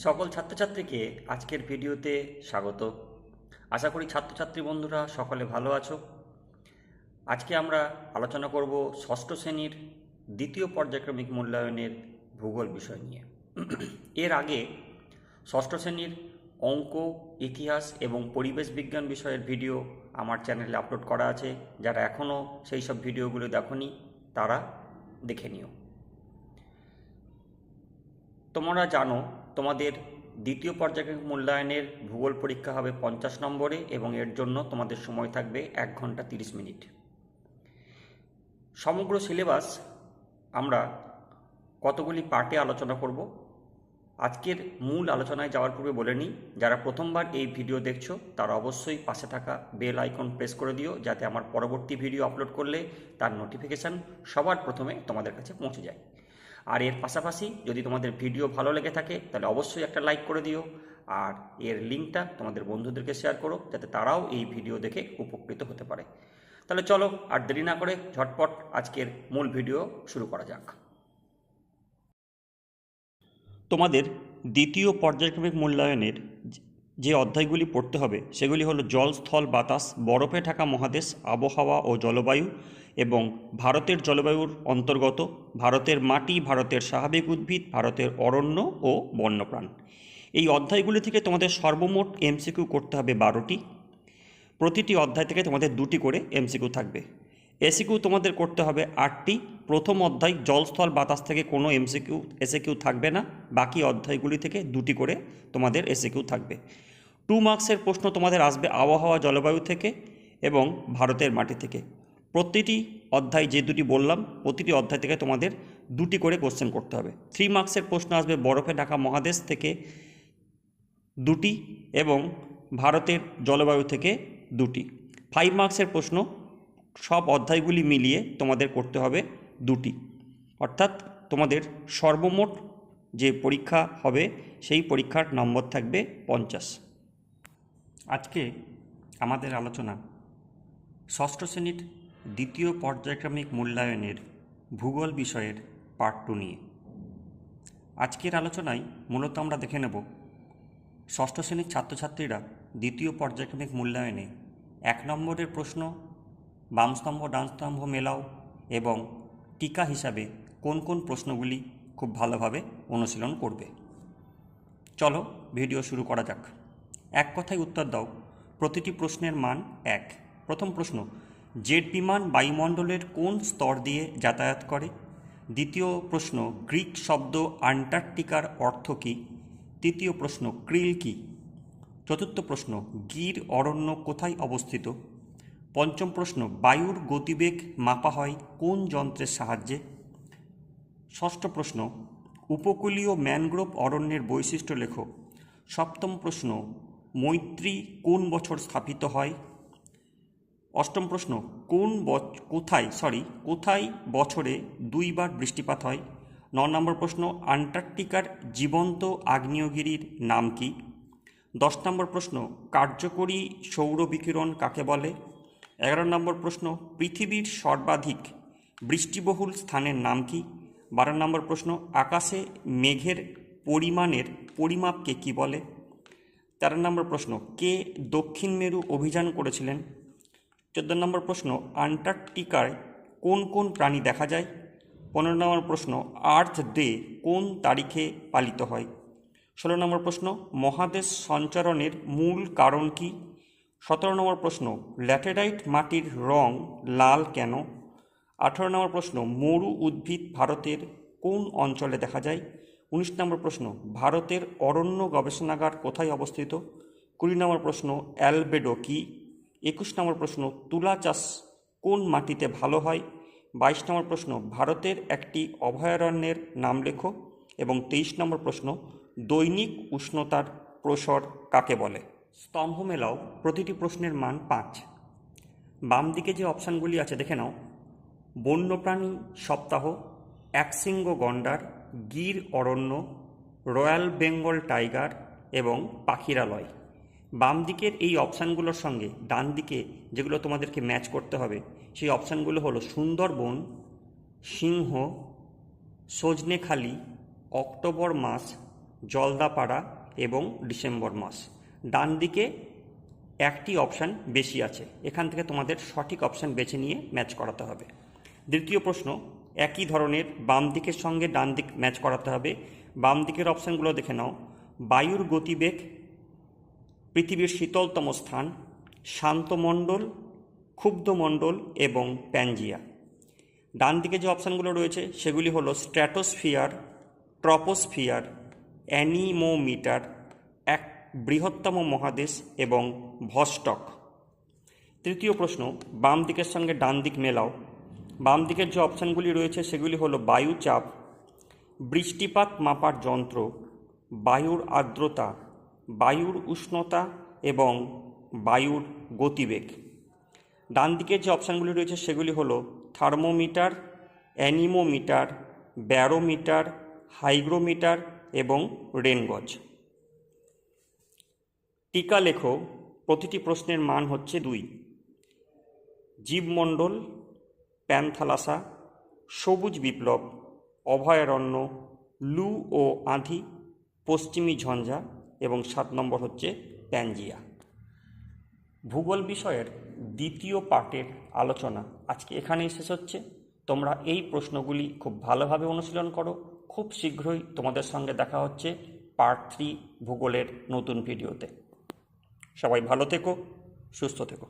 সকল ছাত্রছাত্রীকে আজকের ভিডিওতে স্বাগত। আশা করি ছাত্রছাত্রী বন্ধুরা সকলে ভালো আছো। আজকে আমরা আলোচনা করব ষষ্ঠ শ্রেণির দ্বিতীয় পর্যায়ক্রমিক মূল্যায়নের ভূগোল বিষয় নিয়ে। এর আগে ষষ্ঠ শ্রেণির অঙ্ক, ইতিহাস এবং পরিবেশ বিজ্ঞান বিষয়ের ভিডিও আমার চ্যানেলে আপলোড করা আছে। যারা এখনও সেই সব ভিডিওগুলো দেখনি, তারা দেখে নিও। তোমরা জানো তোমাদের দ্বিতীয় পর্যায়ক্রমিক মূল্যায়নের ভূগোল পরীক্ষা হবে পঞ্চাশ নম্বরে এবং এর জন্য তোমাদের সময় থাকবে এক ঘণ্টা তিরিশ মিনিট। সমগ্র সিলেবাস আমরা কতগুলি পার্টে আলোচনা করব? আজকের মূল আলোচনায় যাওয়ার পূর্বে বলে নিই, যারা প্রথমবার এই ভিডিও দেখছ, তারা অবশ্যই পাশে থাকা বেল আইকন প্রেস করে দিও, যাতে আমার পরবর্তী ভিডিও আপলোড করলে তার নোটিফিকেশান সবার প্রথমে তোমাদের কাছে পৌঁছে যায়। আর এর পাশাপাশি যদি তোমাদের ভিডিও ভালো লেগে থাকে, তাহলে অবশ্যই একটা লাইক করে দিও। আর এর লিঙ্কটা তোমাদের বন্ধুদেরকে শেয়ার করো, যাতে তারাও এই ভিডিও দেখে উপকৃত হতে পারে। তাহলে চলো আর দেরি না করে ঝটপট আজকের মূল ভিডিও শুরু করা যাক। তোমাদের দ্বিতীয় পর্যায়ক্রমিক মূল্যায়নের যে অধ্যায়গুলি পড়তে হবে, সেগুলি হলো জল স্থল বাতাস, বরফে ঢাকা মহাদেশ, আবহাওয়া ও জলবায়ু এবং ভারতের জলবায়ুর অন্তর্গত, ভারতের মাটি, ভারতের স্বাভাবিক উদ্ভিদ, ভারতের অরণ্য ও বন্যপ্রাণ। এই অধ্যায়গুলি থেকে তোমাদের সর্বমোট এমসিকিউ করতে হবে বারোটি। প্রতিটি অধ্যায় থেকে তোমাদের দুটি করে এমসিকিউ থাকবে। এসিকিউ তোমাদের করতে হবে আটটি। প্রথম অধ্যায়, জলস্থল বাতাস থেকে কোনো এমসিকিউ এসিকিউ থাকবে না। বাকি অধ্যায়গুলি থেকে দুটি করে তোমাদের এসিকিউ থাকবে। টু মার্কসের প্রশ্ন তোমাদের আসবে আবহাওয়া, জলবায়ু থেকে এবং ভারতের মাটি থেকে। প্রতিটি অধ্যায় যে দুটি বললাম, প্রতিটি অধ্যায় থেকে তোমাদের দুটি করে কোশ্চেন করতে হবে। থ্রি মার্কসের প্রশ্ন আসবে বরফে ঢাকা মহাদেশ থেকে দুটি এবং ভারতের জলবায়ু থেকে দুটি। ফাইভ মার্কসের প্রশ্ন, সব অধ্যায়গুলি মিলিয়ে তোমাদের করতে হবে দুটি। অর্থাৎ তোমাদের সর্বমোট যে পরীক্ষা হবে, সেই পরীক্ষার নম্বর থাকবে পঞ্চাশ। আজকে আমাদের আলোচনা ষষ্ঠ শ্রেণির দ্বিতীয় পর্যায়ক্রমিক মূল্যায়নের ভূগোল বিষয়ের পার্ট টু নিয়ে। আজকের আলোচনায় মূলত আমরা দেখে নেব, ষষ্ঠ শ্রেণির ছাত্রছাত্রীরা দ্বিতীয় পর্যায়ক্রমিক মূল্যায়নে এক নম্বরের প্রশ্ন, বামস্তম্ভ, ডানস্তম্ভ মেলাও এবং টিকা হিসাবে কোন কোন প্রশ্নগুলি খুব ভালোভাবে অনুশীলন করবে। চলো ভিডিও শুরু করা যাক। এক কথায় উত্তর দাও। প্রতিটি প্রশ্নের মান এক। প্রথম প্রশ্ন জেট বিমান বায়ুমণ্ডলের কোন স্তর দিয়ে যাতায়াত করে? দ্বিতীয় প্রশ্ন, গ্রিক শব্দ আন্টার্কটিকার অর্থ কী? তৃতীয় প্রশ্ন, ক্রিল কী? চতুর্থ প্রশ্ন, গির অরণ্য কোথায় অবস্থিত? পঞ্চম প্রশ্ন, বায়ুর গতিবেগ মাপা হয় কোন যন্ত্রের সাহায্যে? ষষ্ঠ প্রশ্ন, উপকূলীয় ম্যানগ্রোভ অরণ্যের বৈশিষ্ট্য লেখো। সপ্তম প্রশ্ন, মৈত্রী কোন বছর স্থাপিত হয়? অষ্টম প্রশ্ন, কোন কোথায় সরি কোথায় বছরে দুইবার বৃষ্টিপাত হয়? ন নম্বর প্রশ্ন, আন্টার্কটিকার জীবন্ত আগ্নেয়গিরির নাম কি? দশ নম্বর প্রশ্ন, কার্যকরী সৌর বিকিরণ কাকে বলে? এগারো নম্বর প্রশ্ন, পৃথিবীর সর্বাধিক বৃষ্টিবহুল স্থানের নাম কি? বারো নম্বর প্রশ্ন, আকাশে মেঘের পরিমাণের পরিমাপকে কি বলে? তেরো নম্বর প্রশ্ন, কে দক্ষিণ মেরু অভিযান করেছিলেন? চোদ্দ নম্বর প্রশ্ন আন্টার্কটিকায় কোন কোন প্রাণী দেখা যায়? পনেরো নম্বর প্রশ্ন, আর্থ ডে কোন তারিখে পালিত হয়? ষোলো নম্বর প্রশ্ন, মহাদেশ সঞ্চারণের মূল কারণ কি? সতেরো নম্বর প্রশ্ন, ল্যাটেরাইট মাটির রং লাল কেন? আঠেরো নম্বর প্রশ্ন, মরু উদ্ভিদ ভারতের কোন অঞ্চলে দেখা যায়? উনিশ নম্বর প্রশ্ন, ভারতের অরণ্য গবেষণাগার কোথায় অবস্থিত? কুড়ি নম্বর প্রশ্ন, অ্যালবেডো কি? একুশ নম্বর প্রশ্ন, তুলা চাষ কোন মাটিতে ভালো হয়? বাইশ নম্বর প্রশ্ন, ভারতের একটি অভয়ারণ্যের নাম লেখো। এবং তেইশ নম্বর প্রশ্ন, দৈনিক উষ্ণতার প্রসর কাকে বলে? স্তম্ভ মেলাও প্রতিটি প্রশ্নের মান পাঁচ। বাম দিকে যে অপশানগুলি আছে, দেখে নাও। বন্যপ্রাণী সপ্তাহ, একশৃঙ্গ গন্ডার, গির অরণ্য, রয়্যাল বেঙ্গল টাইগার এবং পাখিরালয়। বাম দিকের এই অপশানগুলোর সঙ্গে ডান দিকে যেগুলো তোমাদেরকে ম্যাচ করতে হবে, সেই অপশানগুলো হলো সুন্দরবন, সিংহ, সজনেখালি, অক্টোবর মাস, জলদাপাড়া এবং ডিসেম্বর মাস। ডান দিকে একটি অপশান বেশি আছে, এখান থেকে তোমাদের সঠিক অপশান বেছে নিয়ে ম্যাচ করাতে হবে। দ্বিতীয় প্রশ্ন, একই ধরনের বাম দিকের সঙ্গে ডান দিক ম্যাচ করাতে হবে। বাম দিকের অপশানগুলো দেখে নাও। বায়ুর গতিবেগ পৃথিবীর শীতলতম স্থান, শান্তমণ্ডল, ক্ষুব্ধমণ্ডল এবং প্যাঞ্জিয়া ডান দিকে যে অপশানগুলো রয়েছে, সেগুলি হলো স্ট্র্যাটোস্ফিয়ার, ট্রপোস্ফিয়ার, অ্যানিমোমিটার, এক বৃহত্তম মহাদেশ এবং ভস্টক। তৃতীয় প্রশ্ন, বাম দিকের সঙ্গে ডান দিক মেলাও। বাম দিকের যে অপশানগুলি রয়েছে, সেগুলি হলো বায়ুচাপ, বৃষ্টিপাত মাপার যন্ত্র, বায়ুর আর্দ্রতা বায়ুর উষ্ণতা এবং বায়ুর গতিবেগ। ডান দিকের যে অপশানগুলি রয়েছে সেগুলি হলো থার্মোমিটার, অ্যানিমোমিটার, ব্যারোমিটার, হাইগ্রোমিটার এবং রেনগজ। টিকা লেখো, প্রতিটি প্রশ্নের মান হচ্ছে দুই। জীবমণ্ডল, প্যান্থালাসা, সবুজ বিপ্লব, অভয়ারণ্য, লু ও আঁধি, পশ্চিমী ঝঞ্ঝা এবং সাত নম্বর হচ্ছে প্যানজিয়া। ভূগোল বিষয়ের দ্বিতীয় পার্টের আলোচনা আজকে এখানেই শেষ হচ্ছে। তোমরা এই প্রশ্নগুলি খুব ভালোভাবে অনুশীলন করো। খুব শীঘ্রই তোমাদের সঙ্গে দেখা হচ্ছে পার্ট থ্রি ভূগোলের নতুন ভিডিওতে। সবাই ভালো থেকো, সুস্থ থেকো।